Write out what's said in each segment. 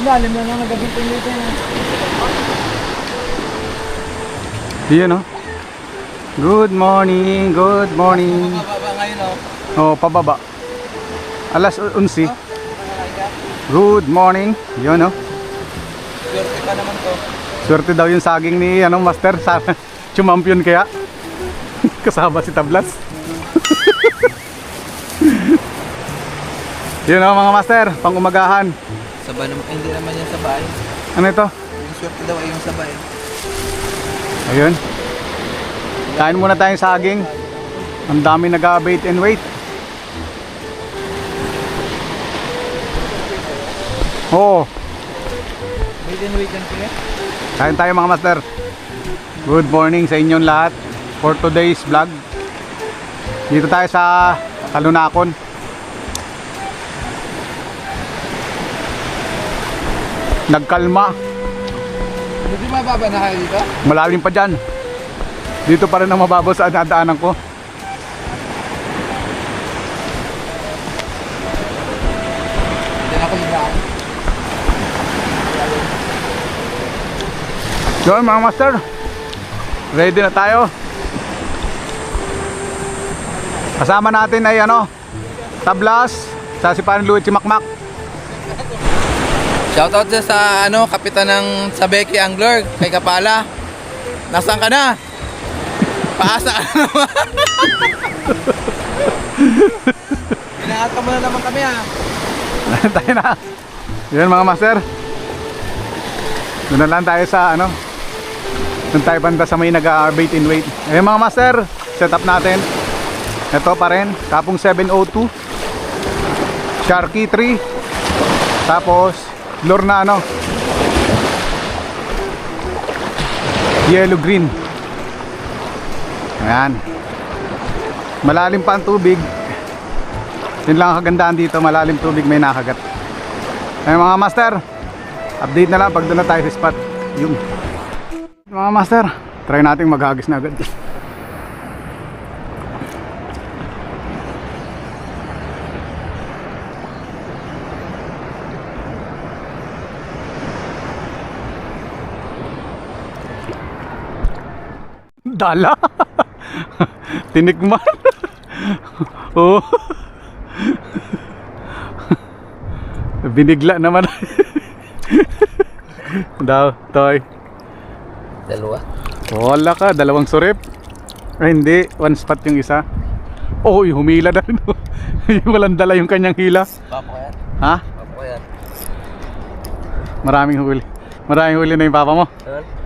Ang lalim na nang nagabitin dito eh. Yan oh. Good morning, good morning. Ngayon oh. Oh, pababa. Alas 11. Good morning. Yun oh. Swerte ka naman to. Swerte daw yung saging ni ano, Master. Sa Chumampion kaya. Kasama si Tablas. Yun oh, mga Master. Pang umagahan. Saba naman, eh, hindi naman yan sabay. Ano ito? Yung swerte daw ay yung sabay. Ayun. Kain muna tayong saging. Ang dami nag-abate and wait. Oo. Wait and wait yan kuya. Kain tayo mga master. Good morning sa inyong lahat for today's vlog. Dito tayo sa Talunakon. Nagkalma. Hindi mababa na kayo dito? Malalim pa dyan. Dito pa rin ang mababaw sa dadaanan ko. Yun mga master. Ready na tayo. Kasama natin ay ano, Tablas, sa si Parin Luit si Makmak. Shoutout dyan sa ano, kapitan ng Sabeki Angler, kay Kapala. Nasaan ka na? Paasa ka naman. Inaata mo na naman kami ah. tayo na. Yun mga master. Doon na lang tayo sa ano. Doon tayo banda sa may nag-bait in wait. Ayun mga master, set up natin. Ito pa rin, kapong 702. Sharky 3. Tapos, lure na ano. Yellow green. Ayan. Malalim pa ang tubig. Yun lang ang kagandahan dito, malalim tubig may nakagat. Ay mga master, update na lang pag doon na tayo sa spot. Yung mga master, try natin maghagis na agad. Dala. Tinikman. oh. Binigla naman. Daw, toy. Dalawa. Wala ka, dalawang surip. Ay, hindi, one spot yung isa. Oh, yung humila na rin. yung walang dala yung kanyang hila. Papa yan. Ha? Papa yan. Maraming huli. Maraming huli na yung papa mo. Ano?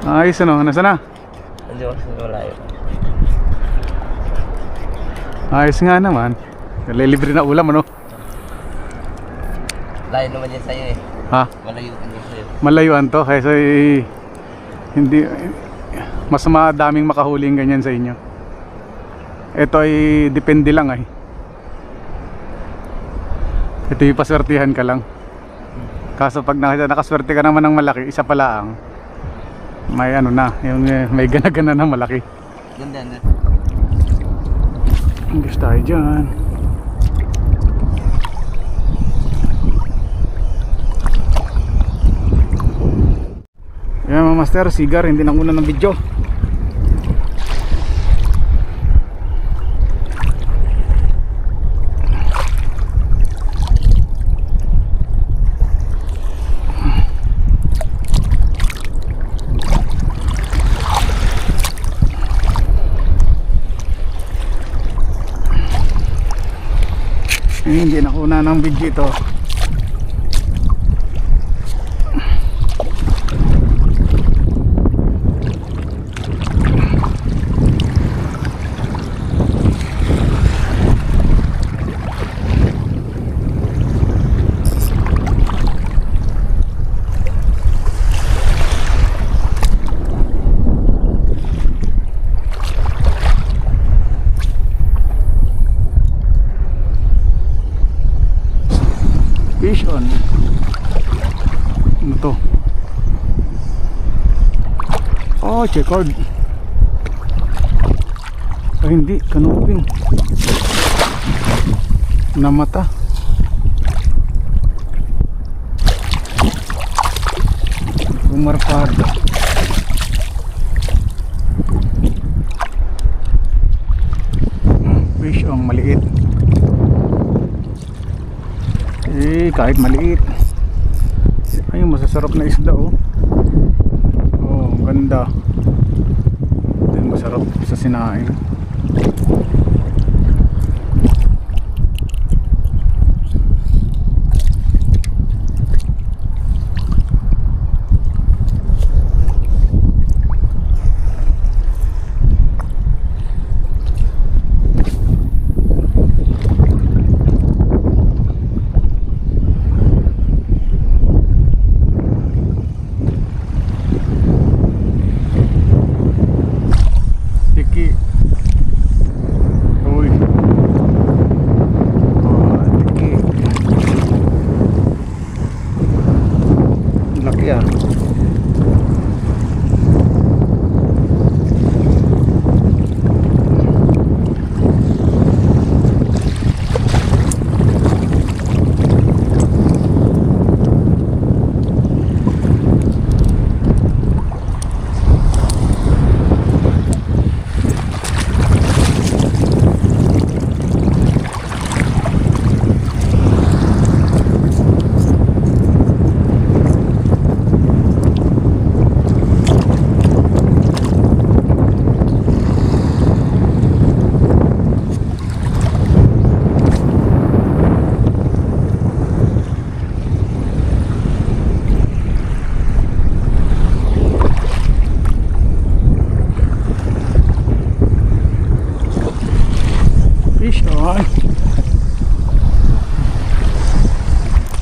Ayos ano, nasa na? Sa malayo. Ayos nga naman. Libre na ulam ano? Layo naman yan sa'yo eh. Ha? Malayo ka din sa'yo. Malayuan to kaysa eh, hindi mas madaming makahuling ganyan sa inyo. Ito ay depende lang ay. Ito yung paswertihan ka lang. Kaso pag nakaswerte ka naman ng malaki, isa pala ang may ano na, yung eh, may gana-gana na malaki. Ganda na. Gusto tayo dyan. Yan mga master, sigar, hindi nang una ng video. Eh, hindi na una ng video ito. Oh, checkered. Ay, hindi. Kanuping. Namata. Umarpada. Fish ang maliit. Eh, kahit maliit. Ayun, masasarap na isda, oh. Oh, ganda. Ganda. Sa sinain. Tiki. Uy. Oh, tiki. Laki ah. Fish on.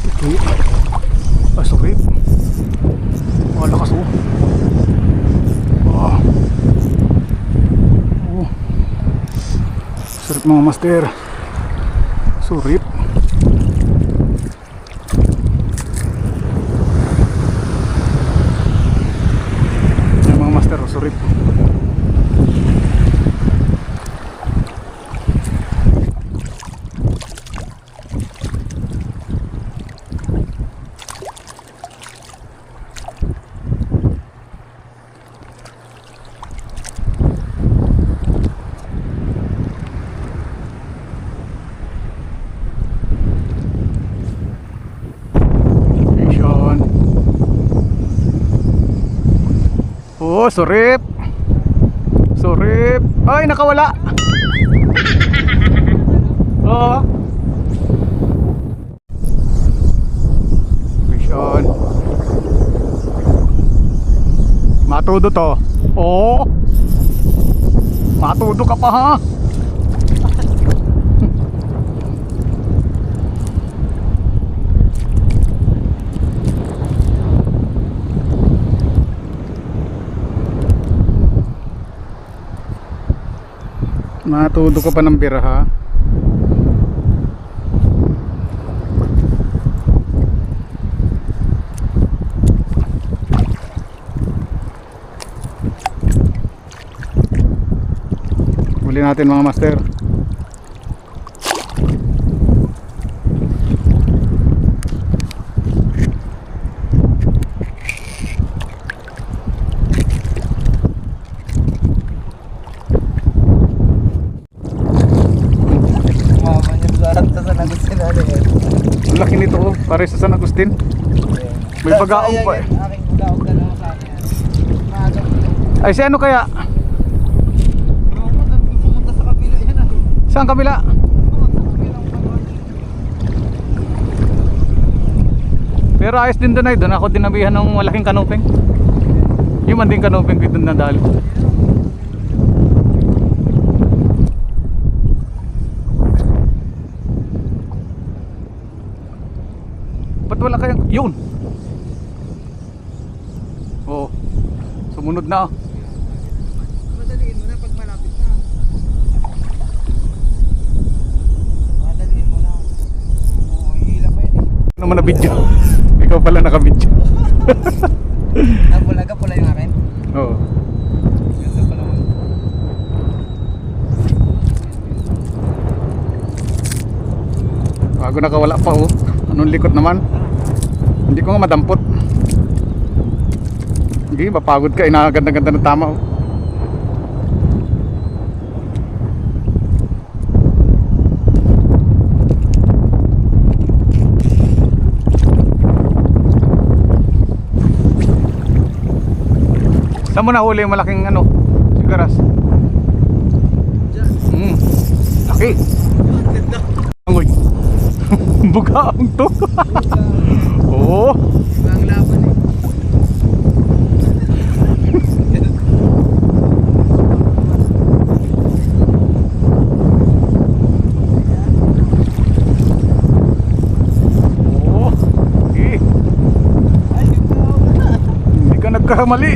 Tiki. Pasukit. Oh, lakas oh. Oh. Oh. Surip mga master. Surip. Yan mga master, surip. Fish on. Oh, surip. Surip. Ay, nakawala. Oo. Fish. Matudo to. Oo. Matudo ka pa ha. Matudo ka pa ng biraha. Huli natin mga master. Mama niya sarap sa sanagot sila eh. Ang laki nito oh, pare sa San Agustin. May bagaong pa eh. Aking bagaong ka lang sa akin. Ay si ano kaya? Pumunta sa kabila yan ah. Saan kabila? Pero ayos din doon ay doon ako dinabihan ng malaking kanuping. Yung man din kanuping ko doon nadali. Yun! Oo. Sumunod na. oh. Madaliin mo na pag malapit na. Madaliin mo na. Oo, hihila pa yan eh. Ano naman na video? Ikaw pala naka-video. Ah, pula ka pula yung akin. Oo. Ganda. Bago nakawala pa oh. Anong likot naman? Hindi ko nga madampot. Hindi, mapagod ka. Inaganda-ganda ng tama. oh. Saan mo nahuli yung malaking ano? Sigaras? Hmm. Laki. Angoy. Bugaang to. Oo. Ang laban eh. Oo. Hindi ka nagkamali.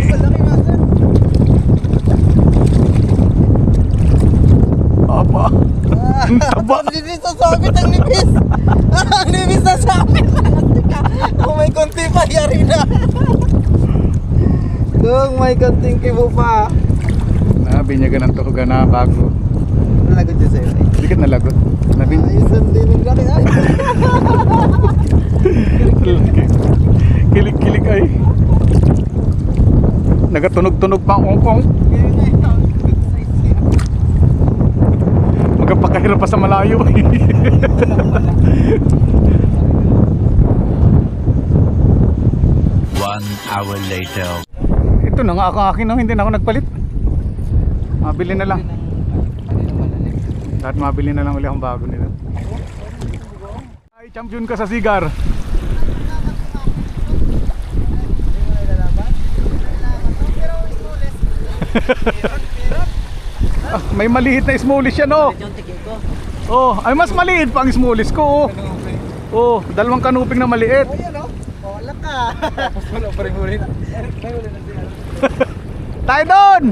Aba. Ang taba. Ang nipis na sabit, ang nipis! ang nipis na sabit! Kung may konti pa, yari na! Kung may konting kibo pa. Nabinyagan ng tuhugan na bago. Nalagod dyan sa'yo. eh. Hindi ka nalagot. Nabin... Ayusan din ang laki ay. Kilig-kilig ay. Nagatunog-tunog pa ang ongkong. Magpapakahirap pa sa malayo. One hour later. Ito na nga ako akin no, hindi na ako nagpalit. Mabili na lang. Lahat mabili na lang ulit akong bago nila. Ay, champion ka sa sigar. Ah, may maliit na smallish yan oh. Oh, ay mas maliit pa ang smallish ko oh. Oh, dalawang kanuping na maliit. Oh, wala ka. Tapos wala pa rin ulit. Tayo doon!